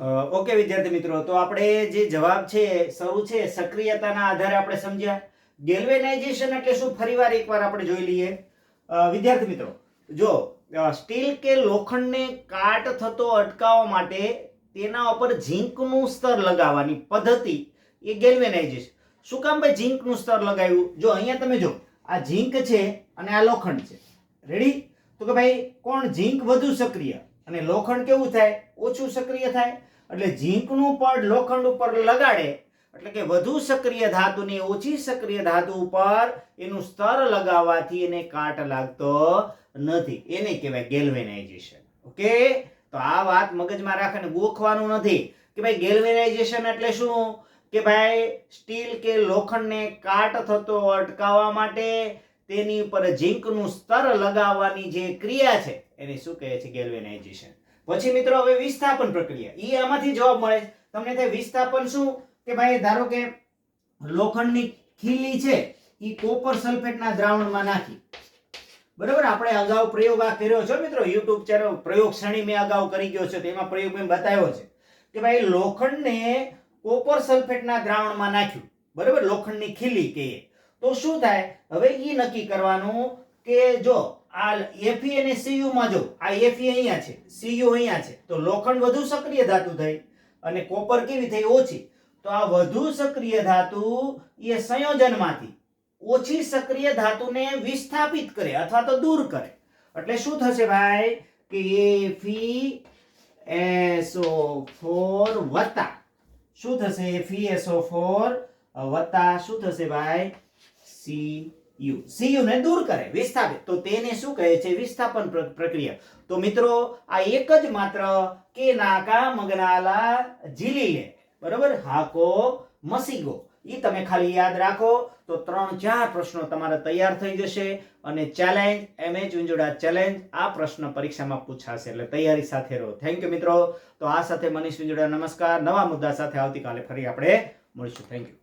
Okay વિદ્યાર્થી મિત્રો, તો આપણે જે જવાબ છે, શરૂ છે, સક્રિયતાના આધારે આપણે સમજ્યા. ગેલ્વેનાઇઝેશન એટલે શું? ફરીવાર એકવાર આપણે જોઈ લઈએ. વિદ્યાર્થી મિત્રો, જો સ્ટીલ કે લોખંડને કાટ થતો અટકાવવા માટે તેના ઉપર ઝીંકનું સ્તર લગાવવાની પદ્ધતિ એ ગેલ્વેનાઇઝેશન શું કામ ભાઈ ઝીંકનું સ્તર લગાવ્યું? જો, અહીંયા તમે જો, આ ઝીંક છે અને આ લોખંડ છે. રેડી તો કે ભાઈ, કોણ? ઝીંક વધુ સક્રિય. અને લોખંડ કેવું થાય? ઓછું સક્રિય થાય. એટલે ઝીંકનું પડ લોખંડ ઉપર લગાડે. એટલે કે વધુ સક્રિય ધાતુને ઓછી સક્રિય ધાતુ ઉપર એનું સ્તર લગાવવાથી એને કાટ લાગતો નથી. એને કહેવાય ગેલ્વેનાઇઝેશન. ઓકે? તો આ વાત મગજમાં રાખીને ગોખવાનું નથી. કે ભાઈ ગેલ્વેનાઇઝેશન એટલે શું? કે ભાઈ સ્ટીલ કે લોખંડને કાટ થતો અટકાવવા માટે તેની ઉપર ઝીંકનું સ્તર લગાવવાની જે ક્રિયા છે એને શું કહે છે ગેલ્વેનાઇઝેશન પછી મિત્રો હવે વિસ્થાપન પ્રક્રિયા. એ આમાંથી જવાબ મળે. તમને થાય વિસ્થાપન શું? કે ભાઈ ધારો કે લોખંડની ખીલી છે એ કોપર સલ્ફેટના દ્રાવણમાં નાખી. બરાબર? આપણે અગાઉ પ્રયોગ આ કર્યો છે મિત્રો. યુટ્યુબ ચેનલ પ્રયોગ શ્રેણી મેં અગાઉ કરી ગયો છે તેમાં પ્રયોગ મેં બતાવ્યો છે. કે ભાઈ લોખંડને કોપર સલ્ફેટના દ્રાવણમાં નાખ્યું. બરાબર? લોખંડની ખીલી કહીએ. તો શું થાય? હવે એ નક્કી કરવાનું કે જો આ Fe અને Cu માં જો, આ Fe અહીંયા છે Cu અહીંયા છે, તો લોખંડ વધુ સક્રિય ધાતુ થઈ અને કોપર કેવી થઈ? ઓછી. તો આ વધુ સક્રિય ધાતુ એ સંયોજનમાંથી ઓછી સક્રિય ધાતુને વિસ્થાપિત કરે અથવા તો દૂર કરે. એટલે શું થશે ભાઈ? કે FeSO4 વત્તા. શું થશે? FeSO4 વત્તા. શું થશે ભાઈ? Cu Cu ને દૂર કરે, વિસ્થાપિત. તો તેને શું કહે છે? વિસ્થાપન પ્ર- પ્રક્રિયા. તો મિત્રો, આ એક જ માત્ર કે નાકા મગનાલા ઝીલીલે બરોબર? હાકો, મસીગો. એ તમે ખાલી યાદ રાખો, તો ત્રણ, ચાર પ્રશ્નો તમારા તૈયાર થઈ જશે અને ચેલેન્જ એમ એચ ઉંજોડા ચેલેન્જ આ પ્રશ્ન પરીક્ષામાં પૂછાશે. એટલે તૈયારી સાથે રહો. થેન્ક યુ મિત્રો. તો આ સાથે મનીષ ઉંજોડા, નમસ્કાર. નવા મુદ્દા સાથે આવતીકાલે ફરી આપણે મળીશું. Thank you